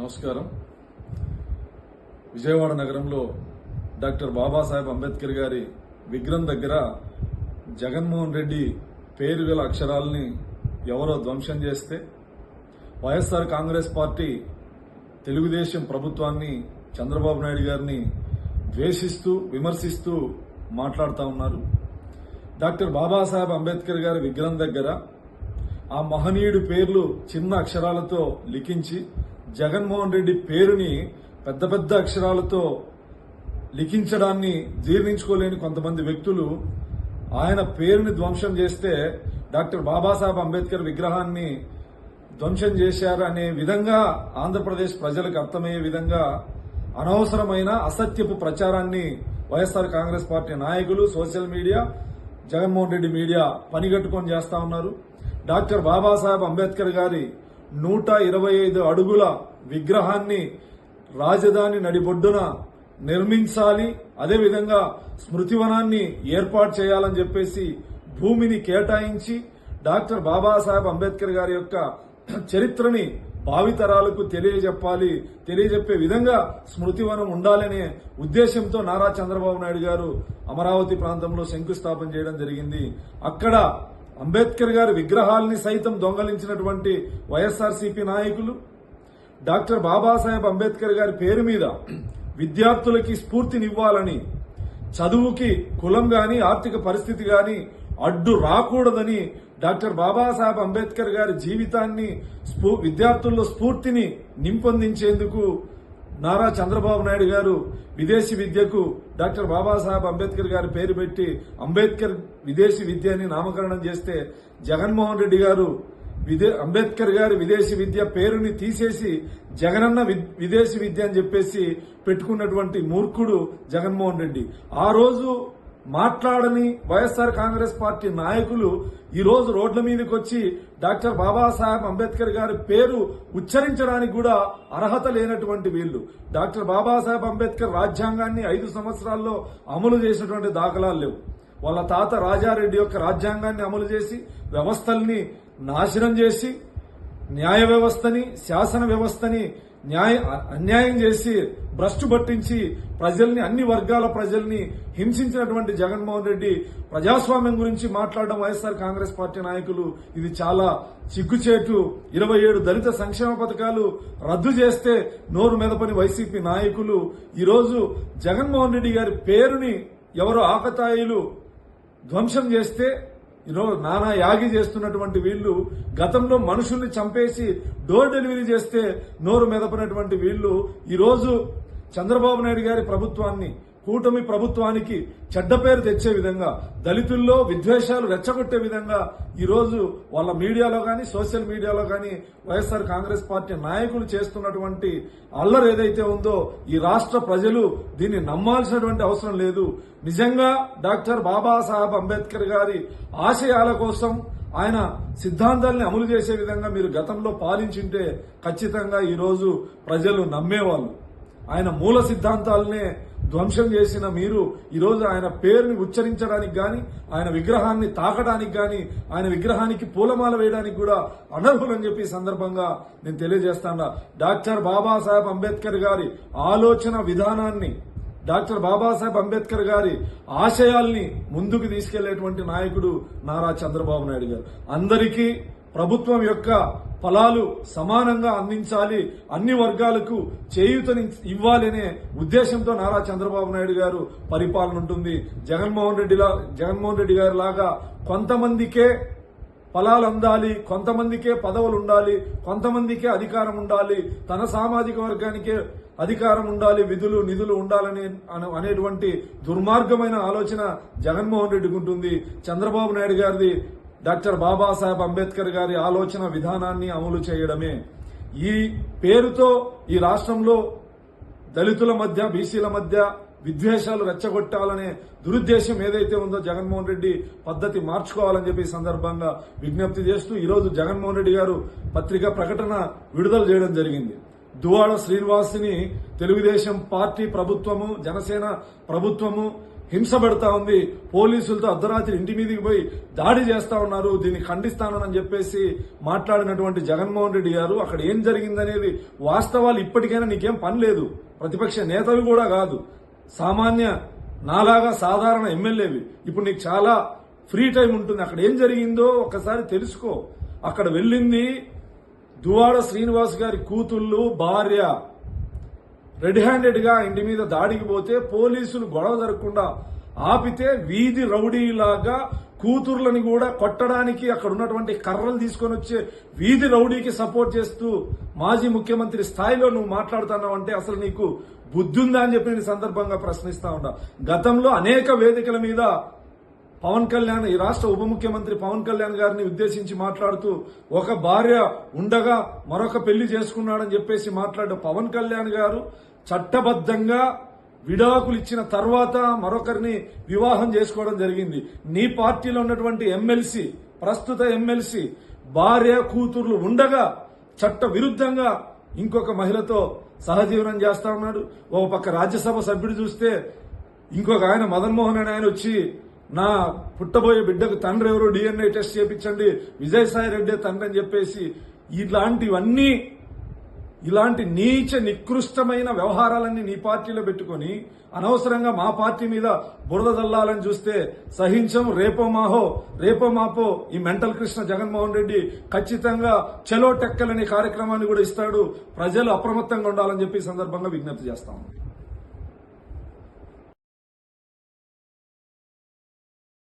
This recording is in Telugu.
నమస్కారం. విజయవాడ నగరంలో డాక్టర్ బాబాసాహెబ్ అంబేద్కర్ గారి విగ్రహం దగ్గర జగన్మోహన్ రెడ్డి పేరు గల అక్షరాలని ఎవరో ధ్వంసం చేస్తే వైఎస్ఆర్ కాంగ్రెస్ పార్టీ తెలుగుదేశం ప్రభుత్వాన్ని చంద్రబాబు నాయుడు గారిని ద్వేషిస్తూ విమర్శిస్తూ మాట్లాడుతూ ఉన్నారు. డాక్టర్ బాబాసాహెబ్ అంబేద్కర్ గారి విగ్రహం దగ్గర ఆ మహనీయుడి పేర్లు చిన్న అక్షరాలతో లిఖించి జగన్మోహన్ రెడ్డి పేరుని పెద్ద పెద్ద అక్షరాలతో లిఖించడాన్ని జీర్ణించుకోలేని కొంతమంది వ్యక్తులు ఆయన పేరుని ధ్వంసం చేస్తే డాక్టర్ బాబాసాహెబ్ అంబేద్కర్ విగ్రహాన్ని ధ్వంసం చేశారు అనే విధంగా ఆంధ్రప్రదేశ్ ప్రజలకు అర్థమయ్యే విధంగా అనవసరమైన అసత్యపు ప్రచారాన్ని వైఎస్ఆర్ కాంగ్రెస్ పార్టీ నాయకులు social media Jaganmohan Reddy media పనిగట్టుకొని చేస్తా ఉన్నారు. డాక్టర్ బాబాసాహెబ్ అంబేద్కర్ గారి నూట ఇరవై ఐదు అడుగుల విగ్రహాన్ని రాజధాని నడిబొడ్డున నిర్మించాలి. అదేవిధంగా స్మృతివనాన్ని ఏర్పాటు చేయాలని చెప్పేసి భూమిని కేటాయించి డాక్టర్ బాబాసాహెబ్ అంబేద్కర్ గారి యొక్క చరిత్రని భావితరాలకు తెలియజెప్పాలి. తెలియజెప్పే విధంగా స్మృతివనం ఉండాలనే ఉద్దేశంతో నారా చంద్రబాబు నాయుడు గారు అమరావతి ప్రాంతంలో శంకుస్థాపన చేయడం జరిగింది. అక్కడ అంబేద్కర్ గారి విగ్రహాల్ని సైతం దొంగలించినటువంటి వైఎస్ఆర్సీపీ నాయకులు డాక్టర్ బాబాసాహెబ్ అంబేద్కర్ గారి పేరు మీద విద్యార్థులకి స్ఫూర్తినివ్వాలని చదువుకి కులం గాని ఆర్థిక పరిస్థితి గాని అడ్డు రాకూడదని డాక్టర్ బాబాసాహెబ్ అంబేద్కర్ గారి జీవితాన్ని స్ఫూ- విద్యార్థుల్లో స్ఫూర్తిని నింపొందించేందుకు నారా చంద్రబాబు నాయుడు గారు విదేశీ విద్యకు డాక్టర్ బాబాసాహెబ్ అంబేద్కర్ గారి పేరు పెట్టి అంబేద్కర్ విదేశీ విద్య అని నామకరణం చేస్తే జగన్మోహన్ రెడ్డి గారు విదే అంబేద్కర్ గారి విదేశీ విద్య పేరుని తీసేసి జగనన్న వి- విదేశీ విద్య అని చెప్పేసి పెట్టుకున్నటువంటి మూర్ఖుడు జగన్మోహన్ రెడ్డి. ఆ రోజు మాట్లాడని వైఎస్ఆర్ కాంగ్రెస్ పార్టీ నాయకులు ఈ రోజు రోడ్ల మీదకి వచ్చి డాక్టర్ బాబాసాహెబ్ అంబేద్కర్ గారి పేరు ఉచ్చరించడానికి కూడా అర్హత లేనటువంటి వీళ్ళు. డాక్టర్ బాబాసాహెబ్ అంబేద్కర్ రాజ్యాంగాన్ని ఐదు సంవత్సరాల్లో అమలు చేసినటువంటి దాఖలాలు లేవు. వాళ్ళ తాత రాజారెడ్డి యొక్క రాజ్యాంగాన్ని అమలు చేసి వ్యవస్థల్ని నాశనం చేసి న్యాయ వ్యవస్థని శాసన వ్యవస్థని న్యాయ అన్యాయం చేసి భ్రష్టు పట్టించి ప్రజల్ని అన్ని వర్గాల ప్రజల్ని హింసించినటువంటి జగన్మోహన్ రెడ్డి ప్రజాస్వామ్యం గురించి మాట్లాడడం వైఎస్ఆర్ కాంగ్రెస్ పార్టీ నాయకులు ఇది చాలా చిగ్గుచేటు ఇరవై ఏడు దళిత సంక్షేమ పథకాలు రద్దు చేస్తే నోరు మెదపని వైసీపీ నాయకులు. ఈరోజు జగన్మోహన్ రెడ్డి గారి పేరుని ఎవరో ఆకతాయిలు ధ్వంసం చేస్తే ఈరోజు నానా యాగి చేస్తున్నటువంటి వీళ్ళు గతంలో మనుషుల్ని చంపేసి డోర్ డెలివరీ చేస్తే నోరు మెదపనటువంటి వీళ్ళు ఈరోజు చంద్రబాబు నాయుడు గారి ప్రభుత్వాన్ని కూటమి ప్రభుత్వానికి చెడ్డ పేరు తెచ్చే విధంగా దళితుల్లో విద్వేషాలు రెచ్చగొట్టే విధంగా ఈరోజు వాళ్ళ మీడియాలో కానీ సోషల్ మీడియాలో కానీ వైఎస్ఆర్ కాంగ్రెస్ పార్టీ నాయకులు చేస్తున్నటువంటి అల్లరి ఏదైతే ఉందో ఈ రాష్ట్ర ప్రజలు దీన్ని నమ్మాల్సినటువంటి అవసరం లేదు. నిజంగా డాక్టర్ బాబాసాహెబ్ అంబేద్కర్ గారి ఆశయాల కోసం ఆయన సిద్ధాంతాల్ని అమలు చేసే విధంగా మీరు గతంలో పాలించింటే ఖచ్చితంగా ఈరోజు ప్రజలు నమ్మేవాళ్ళు. ఆయన మూల సిద్ధాంతాలనే ధ్వంసం చేసిన మీరు ఈరోజు ఆయన పేరుని ఉచ్చరించడానికి కానీ ఆయన విగ్రహాన్ని తాకడానికి కానీ ఆయన విగ్రహానికి పూలమాల వేయడానికి కూడా అనర్హులని చెప్పి సందర్భంగా నేను తెలియజేస్తాను. డాక్టర్ బాబాసాహెబ్ అంబేద్కర్ గారి ఆలోచన విధానాన్ని డాక్టర్ బాబాసాహెబ్ అంబేద్కర్ గారి ఆశయాల్ని ముందుకు తీసుకెళ్ళేటువంటి నాయకుడు నారా చంద్రబాబు నాయుడు గారు. అందరికీ ప్రభుత్వం యొక్క ఫలాలు సమానంగా అందించాలి అన్ని వర్గాలకు చేయూతని ఇవ్వాలనే ఉద్దేశంతో నారా చంద్రబాబు నాయుడు గారు పరిపాలన ఉంటుంది. జగన్మోహన్ రెడ్డిలా జగన్మోహన్ రెడ్డి గారి లాగా కొంతమందికే ఫలాలు అందాలి కొంతమందికే పదవులు ఉండాలి కొంతమందికే అధికారం ఉండాలి తన సామాజిక వర్గానికే అధికారం ఉండాలి విధులు నిధులు ఉండాలని అనేటువంటి దుర్మార్గమైన ఆలోచన జగన్మోహన్ రెడ్డికి ఉంటుంది. చంద్రబాబు నాయుడు గారిది డాక్టర్ బాబాసాహెబ్ అంబేద్కర్ గారి ఆలోచన విధానాన్ని అమలు చేయడమే. ఈ పేరుతో ఈ రాష్ట్రంలో దళితుల మధ్య బీసీల మధ్య విద్వేషాలు రెచ్చగొట్టాలనే దురుద్దేశం ఏదైతే ఉందో జగన్మోహన్ రెడ్డి పద్ధతి మార్చుకోవాలని చెప్పి సందర్భంగా విజ్ఞప్తి చేస్తూ ఈరోజు జగన్మోహన్ రెడ్డి గారు పత్రికా ప్రకటన విడుదల చేయడం జరిగింది. దువాడ శ్రీనివాస్ని తెలుగుదేశం పార్టీ ప్రభుత్వము జనసేన ప్రభుత్వము హింస పెడతా ఉంది. పోలీసులతో అర్ధరాత్రి ఇంటి మీదకి పోయి దాడి చేస్తా ఉన్నారు. దీన్ని ఖండిస్తానని చెప్పేసి మాట్లాడినటువంటి జగన్మోహన్ రెడ్డి గారు అక్కడ ఏం జరిగిందనేది వాస్తవాలు ఇప్పటికైనా నీకేం పని లేదు. ప్రతిపక్ష నేతవి కూడా కాదు. సామాన్య నాలాగా సాధారణ ఎమ్మెల్యేవి. ఇప్పుడు నీకు చాలా ఫ్రీ టైం ఉంటుంది. అక్కడ ఏం జరిగిందో ఒకసారి తెలుసుకో. అక్కడ వెళ్ళింది దువాడ శ్రీనివాస్ గారి కూతుళ్ళు భార్య. రెడ్ హ్యాండెడ్గా ఇంటి మీద దాడికి పోతే పోలీసులు గొడవ జరగకుండా ఆపితే వీధి రౌడీలాగా కూతుర్లని కూడా కొట్టడానికి అక్కడ ఉన్నటువంటి కర్రలు తీసుకొని వచ్చే వీధి రౌడీకి సపోర్ట్ చేస్తూ మాజీ ముఖ్యమంత్రి స్థాయిలో నువ్వు మాట్లాడుతున్నావు అంటే అసలు నీకు బుద్ధి ఉందా అని చెప్పి నేను సందర్భంగా ప్రశ్నిస్తా ఉన్నా. గతంలో అనేక వేదికల మీద పవన్ కళ్యాణ్ ఈ రాష్ట్ర ఉప ముఖ్యమంత్రి పవన్ కళ్యాణ్ గారిని ఉద్దేశించి మాట్లాడుతూ ఒక భార్య ఉండగా మరొక పెళ్ళి చేసుకున్నాడని చెప్పేసి మాట్లాడే పవన్ కళ్యాణ్ గారు చట్టబద్ధంగా విడాకులు ఇచ్చిన తర్వాత మరొకరిని వివాహం చేసుకోవడం జరిగింది. నీ పార్టీలో ఉన్నటువంటి ఎమ్మెల్సీ ప్రస్తుత ఎమ్మెల్సీ భార్య కూతుర్లు ఉండగా చట్ట విరుద్ధంగా ఇంకొక మహిళతో సహజీవనం చేస్తా ఉన్నాడు. ఒక పక్క రాజ్యసభ సభ్యుడు చూస్తే ఇంకొక ఆయన మదన్మోహన్ అని ఆయన వచ్చి నా పుట్టబోయే బిడ్డకు తండ్రి ఎవరో? డిఎన్ఏ టెస్ట్ చేయించండి. విజయసాయి రెడ్డి తండ్రి అని చెప్పేసి ఇలాంటివన్నీ ఇలాంటి నీచ నికృష్టమైన వ్యవహారాలన్నీ నీ పార్టీలో పెట్టుకొని అనవసరంగా మా పార్టీ మీద బురద జల్లాలని చూస్తే సహించం రేపో మాహో రేపో మాపో ఈ మెంటల్ కృష్ణ జగన్మోహన్ రెడ్డి ఖచ్చితంగా చెలో టెక్కలనే కార్యక్రమాన్ని కూడా ఇస్తాడు. ప్రజలు అప్రమత్తంగా ఉండాలని చెప్పి సందర్భంగా విజ్ఞప్తి చేస్తాము